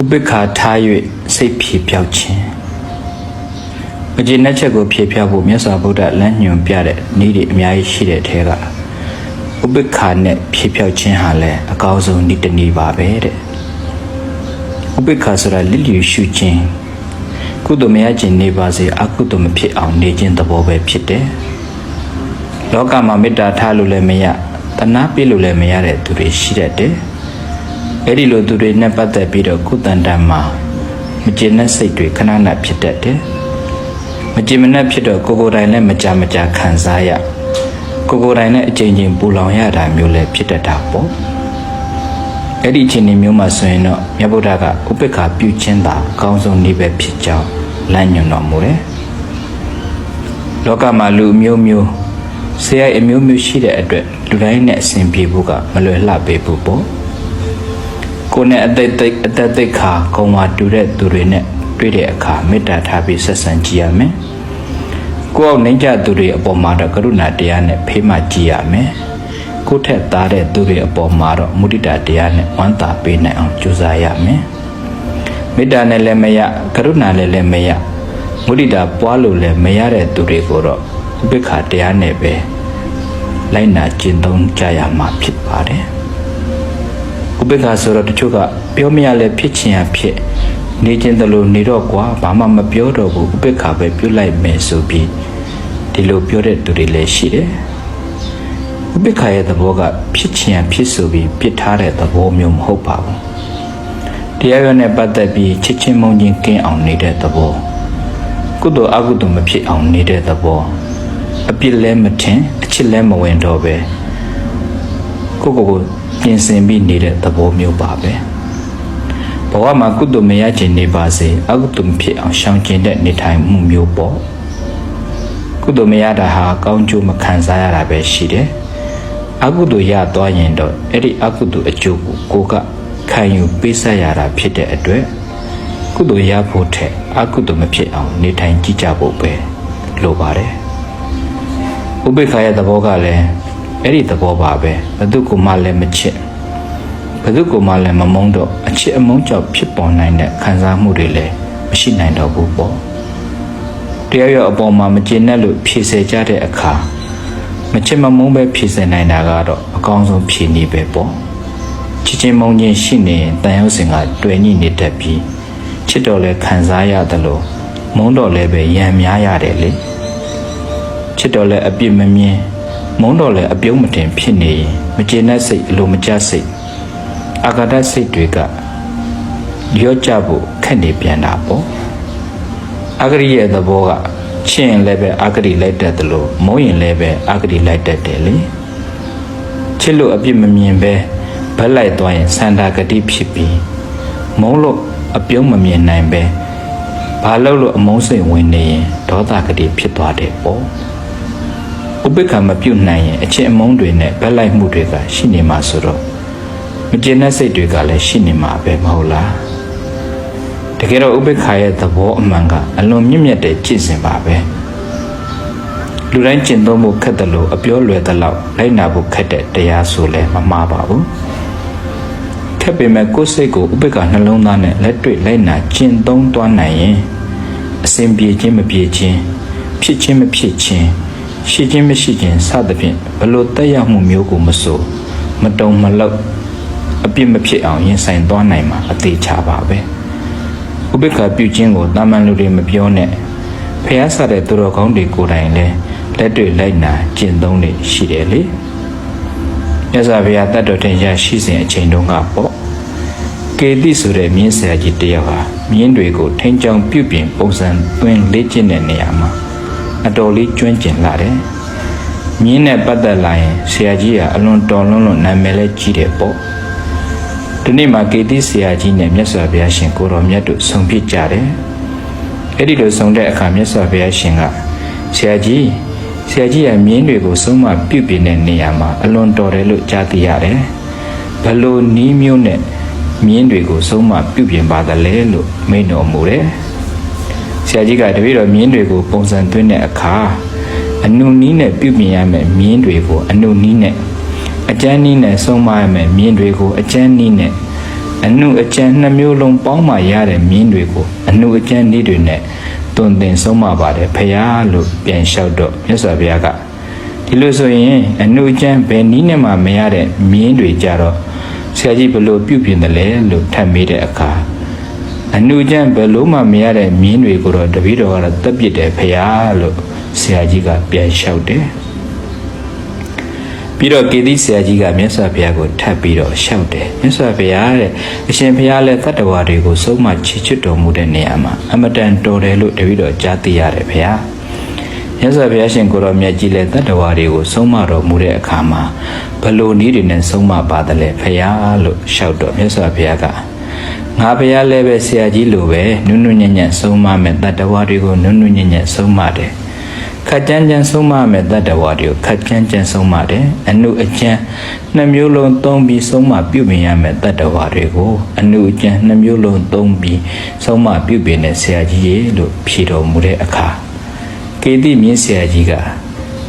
ဥပိ္ပခာထား၍စိတ်ဖြေပြောက်ခြင်းအကျဉ်းနဲ့ချက်ကိုဖြေပြောက်ဖို့မြတ်စွာဘုရားလမ်းညွှန်ပြတဲ့နည်းတွေအများကြီးရှိတဲ့ထဲကဥပိ္ပခာနဲ့ဖြေပြောက်ခြင်းဟာလည်းအကောင်းဆုံးနည်းတစ်နည်းပါပဲတဲ့ဥပိ္ပခာဆိုတာလစ်လျူရှုခြင်းကုသိုလ်မရခြင်းနေပါစေအကုသိုလ်မဖြစ်အောင်နေခြင်းသဘောပဲဖြစ်တယ်လောကမှာမေတ္တာထားလို့လည်းမရတဏှာပြလို့လည်းမရတဲ့သူတွေရှိတတ်တယ် အဲ့ဒီလိုသူတွေနဲ့ပတ်သက်ပြီးတော့ကုသန္တန်မှာမကျေနပ်စိတ်တွေခဏခဏဖြစ်တတ်တယ်မကျေမနပ်ဖြစ်တော့ကိုယ်ကိုယ်တိုင်လည်းမကြမကြခံစားရကိုယ်ကိုယ်တိုင်လည်းအချိန်ချင်းပူလောင်ရတာမျိုးလည်းဖြစ်တတ်တာပေါ့အဲ့ဒီအချိန်မျိုးမှာဆိုရင်တော့မြတ်ဗုဒ္ဓကဥပိ္ပခာပြုခြင်းသာအကောင်းဆုံးနည်းပဲဖြစ်ကြောင်းလမ်းညွှန်တော်မူတယ်လောကမှာလူအမျိုးမျိုးဆရာအမျိုးမျိုးရှိတဲ့အတွက်လူတိုင်းနဲ့အဆင်ပြေဖို့ကမလွယ်လှပေဘူးပေါ့ ကိုယ်နဲ့အသက်သိပ်အသက်သိပ်ခါကုံဝါတူတဲ့သူတွေနဲ့တွေ့တဲ့အခါမေတ္တာထားပြီးဆက်ဆံကြည့်ရမယ်ကိုယ့်အောက်နှိမ့်ကြသူတွေအပေါ်မှာတော့ကရုဏာတရားနဲ့ဖေးမှကြည့်ရမယ်ကိုယ့်ထက်သားတဲ့သူတွေအပေါ်မှာတော့မုဒိတာတရားနဲ့ဝမ်းသာပေးနိုင်အောင်ကြိုးစားရမယ်မေတ္တာနဲ့လည်းမရကရုဏာနဲ့လည်းမရမုဒိတာပွားလို့လည်းမရတဲ့သူတွေကိုတော့ဥပိ္ပခာတရားနဲ့ပဲလိုက်နာကျင့်သုံးကြရမှာဖြစ်ပါတယ် ဥပိ္ပခာဆိုတော့တချို့ကပြောမရလဲဖြစ်ချင်ရဖြစ်နေခြင်းတလို့နေတော့ကွာဘာမှမပြောတော့ဘူးဥပိ္ပခာပဲပြုလိုက်မယ်ဆိုပြီးဒီလိုပြောတဲ့သူတွေလည်းရှိတယ်ဥပိ္ပခာရဲ့သဘောကဖြစ်ချင်ရဖြစ်ဆိုပြီးပြစ်ထားတဲ့သဘောမျိုးမဟုတ်ပါဘူးတရားရွနဲ့ပတ်သက်ပြီးချစ်ချင်းမုန်းချင်းကင်းအောင်နေတဲ့သဘောကုသိုလ်အကုသိုလ်မဖြစ်အောင်နေတဲ့သဘောအပြစ်လဲမထင်အချစ်လဲမဝင်တော့ပဲကိုကိုကို ပြင်ဆင်ပြီးနေတဲ့သဘောမျိုးပါပဲဘဝမှာကုသိုလ်မရခြင်းနေပါစေအကုသိုလ်မဖြစ်အောင်ရှောင်ကျဉ်တဲ့နေထိုင်မှုမျိုးပေါ့ကုသိုလ်မရတာဟာကောင်းကျိုးမခံစားရတာပဲရှိတယ်အကုသိုလ်ရသွားရင်တော့အဲ့ဒီအကုသိုလ်အကျိုးကိုကိုကခံယူပေးဆက်ရတာဖြစ်တဲ့အတွက်ကုသိုလ်ရဖို့ထက်အကုသိုလ်မဖြစ်အောင်နေထိုင်ကြည့်ကြဖို့ပဲလိုပါတယ်ဥပိ္ပခာရဲ့သဘောကလည်း အဲ့ဒီသဘောပါပဲဘသူကမှလည်းမချစ်ဘသူကမှလည်းမမုန်းတော့အချစ်အမုန်းကြောင့်ဖြစ်ပေါ်နိုင်တဲ့ခံစားမှုတွေလည်းမရှိနိုင်တော့ဘူးပေါ့တရားရောအပေါ်မှာမကျေနပ်လို့ဖြေဆဲကြတဲ့အခါမချစ်မမုန်းပဲဖြေဆဲနိုင်တာကတော့အကောင်းဆုံးဖြေနေပဲပေါ့ချစ်ချင်းမုန်းချင်းရှိနေရင်တန်ရုပ်စင်ကတွေ့ညိနေတတ်ပြီးချစ်တော်လဲခံစားရတယ်လို့မုန်းတော်လဲပဲရံများရတယ်လေချစ်တော်လဲအပြစ်မမြင် မုန်းတော်လဲအပြုံးမတင်ဖြစ်နေရင်မကျေနပ်စိတ်အလိုမကျစိတ်အာဃာတစိတ်တွေကလျော့ကျဖို့ခက်နေပြန်တာပေါ့အာဂရိရဲ့သဘောကချစ်ရင်လည်းပဲအာဂရိလိုက်တတ်တယ်လို့မုန်းရင်လည်းပဲအာဂရိလိုက်တတ်တယ်လေချစ်လို့အပြစ်မမြင်ပဲဘက်လိုက်သွားရင်စန္ဒာဂတိဖြစ်ပြီးမုန်းလို့အပြုံးမမြင်နိုင်ပဲဘာလို့လို့အမုန်းစိတ်ဝင်နေရင်ဒေါသဂတိဖြစ်သွားတယ်ပေါ့ ဥပိ္ပခာမပြုတ်နိုင်ရင်အချင်းအမုန်းတွေနဲ့ဘက်လိုက်မှုတွေကရှိနေမှာဆိုတော့မကျေနပ်စိတ်တွေကလည်းရှိနေမှာပဲမဟုတ်လားတကယ်တော့ဥပိ္ပခာရဲ့သဘောအမှန်ကအလွန်မြင့်မြတ်တဲ့ကြည်စင်ပါပဲလူတိုင်းကျင့်သုံးဖို့ခက်တယ်လို့အပြောလွယ်သလောက်လိုက်နာဖို့ခက်တဲ့တရားဆိုလဲမမှားပါဘူးခက်ပေမဲ့ကိုယ်စိတ်ကိုဥပိ္ပခာနှလုံးသားနဲ့လက်တွေ့လိုက်နာကျင့်သုံးသွားနိုင်ရင်အစဉ်ပြေခြင်းမပြေခြင်းဖြစ်ခြင်းမဖြစ်ခြင်း ရှိခြင်းမရှိခြင်းစသဖြင့်ဘလို့တက်ရောက်မှုမျိုးကိုမဆိုမတုံမလောက်အပြစ်မဖြစ်အောင်ရင်ဆိုင်သွားနိုင်မှာအသေးချပါပဲဥပိ္ပခာပြုခြင်းကိုတာမန်လူတွေမပြောနဲ့ဖះဆတဲ့သူတော်ကောင်းတွေကိုယ်တိုင်လည်းလက်တွေ့လိုက်နာကျင့်သုံးနေရှိတယ်လေမြတ်စွာဘုရားတတ်တော်ထင်ရှားရှိစဉ်အချိန်တုန်းကပေါ့ကေတိဆိုတဲ့မြင်းဆရာကြီးတယောက်ဟာမြင်းတွေကိုထိန်းချောင်းပြုပြင်ပုံစံသွင်းလေ့ကျင့်တဲ့နေရာမှာ အတော်လေးကျွမ်းကျင်လာတယ်။မြင်းနဲ့ပတ်သက်လာရင်ဆရာကြီးကအလွန်တော်လွန်းလွန်းနာမည်လဲကြီးတယ်ပေါ့။ဒီနေ့မှာကေတိဆရာကြီးနဲ့မြတ်စွာဘုရားရှင်ကိုတော်မြတ်တို့ဆုံဖြစ်ကြတယ်။အဲ့ဒီလိုဆုံတဲ့အခါမြတ်စွာဘုရားရှင်ကဆရာကြီးဆရာကြီးရဲ့မြင်းတွေကိုဆုံးမပြုပြင်တဲ့နေရာမှာအလွန်တော်တယ်လို့ကြားသိရတယ်။ဘလို့နီးမျိုးနဲ့မြင်းတွေကိုဆုံးမပြုပြင်ပါသလဲလို့မိန့်တော်မူတယ်။ ဆရာကြီးကတပည့်တော်မြင်းတွေကိုပုံစံသွင်းတဲ့အခါအနုနီးနဲ့ပြုပြင်ရမယ်မြင်းတွေကိုအနုနီးနဲ့အကျန်းနီးနဲ့ဆုံးမရမယ်မြင်းတွေကိုအကျန်းနီးနဲ့အနုအကျဉ်နှမျိုးလုံးပေါင်းမှရတဲ့မြင်းတွေကိုအနုအကျဉ်နည်းတွေနဲ့တွင်တင်ဆုံးမပါတယ်ဖရာလို့ပြန်လျှောက်တော့မြတ်စွာဘုရားကဒီလိုဆိုရင်အနုအကျဉ်ဘယ်နည်းနဲ့မှမရတဲ့မြင်းတွေကြတော့ဆရာကြီးဘယ်လိုပြုပြင်တယ်လဲလို့ထပ်မေးတဲ့အခါ အနုအကျဉ်ဘယ်လို့မှမရတဲ့မြင်းတွေကိုတော့တပည့်တော်ကတော့တက်ပစ်တယ်ဖရာလို့ဆရာကြီးကပြန်လျှောက်တယ်ပြီးတော့ကေတိဆရာကြီးကမြတ်စွာဘုရားကိုထပ်ပြီးတော့ရှောက်တယ်မြတ်စွာဘုရားတဲ့အရှင်ဘုရားလည်းတတ္တဝါတွေကိုဆုံးမချီချွတ်တော်မူတဲ့နေရာမှာအမတန်တော်တယ်လို့တပည့်တော်ကြားသိရတယ်ဘုရားမြတ်စွာဘုရားရှင်ကိုရောမြတ်ကြီးလည်းတတ္တဝါတွေကိုဆုံးမတော်မူတဲ့အခါမှာဘလို့နည်းတွေနဲ့ဆုံးမပါတယ်လဲဘုရားလို့ရှောက်တော့မြတ်စွာဘုရားက ငါဘုရားလည်းပဲဆရာကြီးလိုပဲနုနုညံ့ညံ့ဆုံးမမဲ့တတ္တဝါတွေကိုနုနုညံ့ညံ့ဆုံးမတယ်ခက်ကြမ်းကြမ်းဆုံးမမဲ့တတ္တဝါတွေကိုခက်ကြမ်းကြမ်းဆုံးမတယ်အနုအကျဉ်နှစ်မျိုးလုံးသုံးပြီးဆုံးမပြုပြင်ရမဲ့တတ္တဝါတွေကိုအနုအကျဉ်နှစ်မျိုးလုံးသုံးပြီးဆုံးမပြုပြင်တဲ့ဆရာကြီးရေလို့ဖြေတော်မူတဲ့အခါကေတိမြင့်ဆရာကြီးက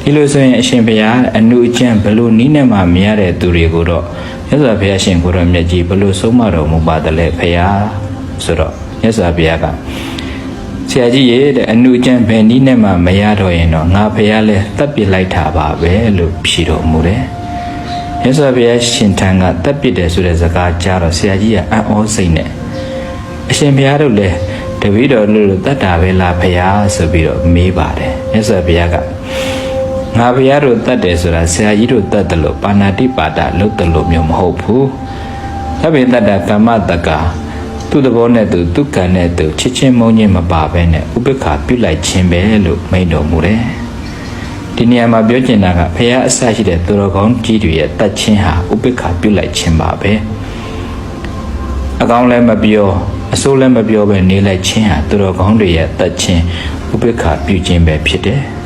ဒီလိုဆိုရင်အရှင်ဘုရားအနုအကျဉ်ဘလို့နီးနဲ့မှမရတဲ့သူတွေကိုတော့ မြတ်စွာဘုရားရှင်ကိုရောမြတ်ကြီးဘလို့ဆုံးမတော်မူပါတယ်လဲဘုရားဆိုတော့မြတ်စွာဘုရားကဆရာကြီးရဲ့တဲ့အနုကျမ်းဘယ်နည်းနဲ့မှမရတော့ရင်တော့ငါဖះလဲတပ်ပစ်လိုက်တာပါပဲလို့ဖြေတော်မူတယ်။မြတ်စွာဘုရားရှင်ထံကတပ်ပစ်တယ်ဆိုတဲ့စကားကြားတော့ဆရာကြီးကအံ့ဩစိတ်နဲ့အရှင်ဘုရားတို့လည်းတပည့်တော်တို့လိုတတ်တာပဲလားဖះဆိုပြီးတော့မေးပါတယ်။မြတ်စွာဘုရားက ငါဘုရားတို့တတ်တယ်ဆိုတာဆရာကြီးတို့တတ်တယ်လို့ပါဏာတိပါဒလုပ်တယ်လို့မျိုးမဟုတ်ဘူး။သဗ္ဗေတ္တကမ္မတက္ကာသူ့သဘောနဲ့သူသူကံနဲ့သူချစ်ချင်းမုန်းချင်းမပါဘဲနဲ့ဥပိ္ပခာပြုလိုက်ခြင်းပဲလို့မိန့်တော်မူတယ်။ဒီနေရာမှာပြောချင်တာကဖះအစရှိတဲ့သူတော်ကောင်းကြီးတွေရဲ့တတ်ခြင်းဟာဥပိ္ပခာပြုလိုက်ခြင်းပါပဲ။အကောင်းလည်းမပြောအဆိုးလည်းမပြောပဲနေလိုက်ခြင်းဟာသူတော်ကောင်းတွေရဲ့တတ်ခြင်းဥပိ္ပခာပြုခြင်းပဲဖြစ်တယ်။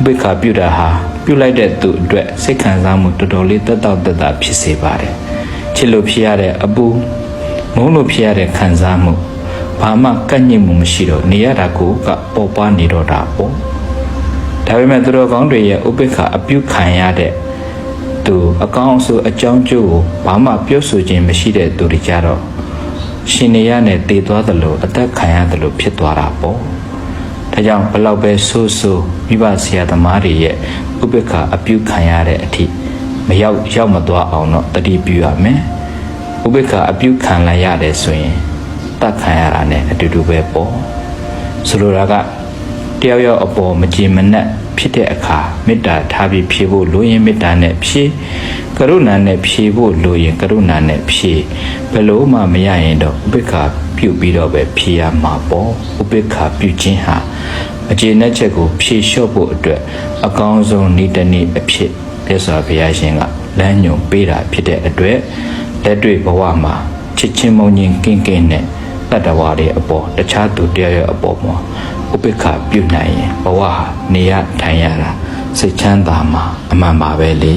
ဥပိ္ပခာပြုတာဟာပြုလိုက်တဲ့သူအတွက်စိတ်ခံစားမှုတော်တော်လေးတက်တော့တက်တာဖြစ်စေပါတယ်။ချစ်လို့ဖြစ်ရတဲ့အပူမုန်းလို့ဖြစ်ရတဲ့ခံစားမှုဘာမှကန့်ညစ်မှုမရှိတော့နေရတာကိုကပေါ်ပွားနေတော့တာပေါ့ဒါပေမဲ့သူတော်ကောင်းတွေရဲ့ဥပိ္ပခာအပြုခံရတဲ့သူအကောင်းအဆိုးအကြောင်းကျိုးကိုဘာမှပြောဆိုခြင်းမရှိတဲ့သူတွေကြတော့ရှင်နေရနဲ့တည်သွားသလိုအသက်ခံရသလိုဖြစ်သွားတာပေါ့ ဒါကြောင့်ဘလောက်ပဲဆိုးဆိုးမိဘဆရာသမားတွေရဲ့ဥပိ္ပခာအပြုခံရတဲ့အထိမရောက်ရောက်မသွားအောင်တော့တတိပြုရမယ်ဥပိ္ပခာအပြုခံလိုက်ရတယ်ဆိုရင်တတ်ခံရတာ ਨੇ အတူတူပဲပေါ့ဆိုလိုတာက တယောက်ယောက်အပေါ်မကြည်မနှက်ဖြစ်တဲ့အခါမေတ္တာထားပြီးဖြေဖို့လိုရင်မေတ္တာနဲ့ဖြေကရုဏာနဲ့ဖြေဖို့လိုရင်ကရုဏာနဲ့ဖြေဘယ်လို့မှမရရင်တော့ဥပိ္ပခာပြုပြီးတော့ပဲဖြေရမှာပေါ့ဥပိ္ပခာပြုခြင်းဟာအကျေနပ်ချက်ကိုဖြေလျှော့ဖို့အတွက်အကောင်းဆုံးဤတနည်းအဖြစ်မြတ်စွာဘုရားရှင်ကလမ်းညွှန်ပေးတာဖြစ်တဲ့အတွက်လက်တွေ့ဘဝမှာချစ်ချင်းမုန်းချင်းကင်းကင်းနဲ့တတ္တဝါတွေအပေါ်တခြားသူတရားရဲ့အပေါ်မှာ ဥပိ္ပခပြုနိုင်ရင်ဘဝဟာနေရထိုင်ရတာစိတ်ချမ်းသာမှာအမှန်ပါပဲလေ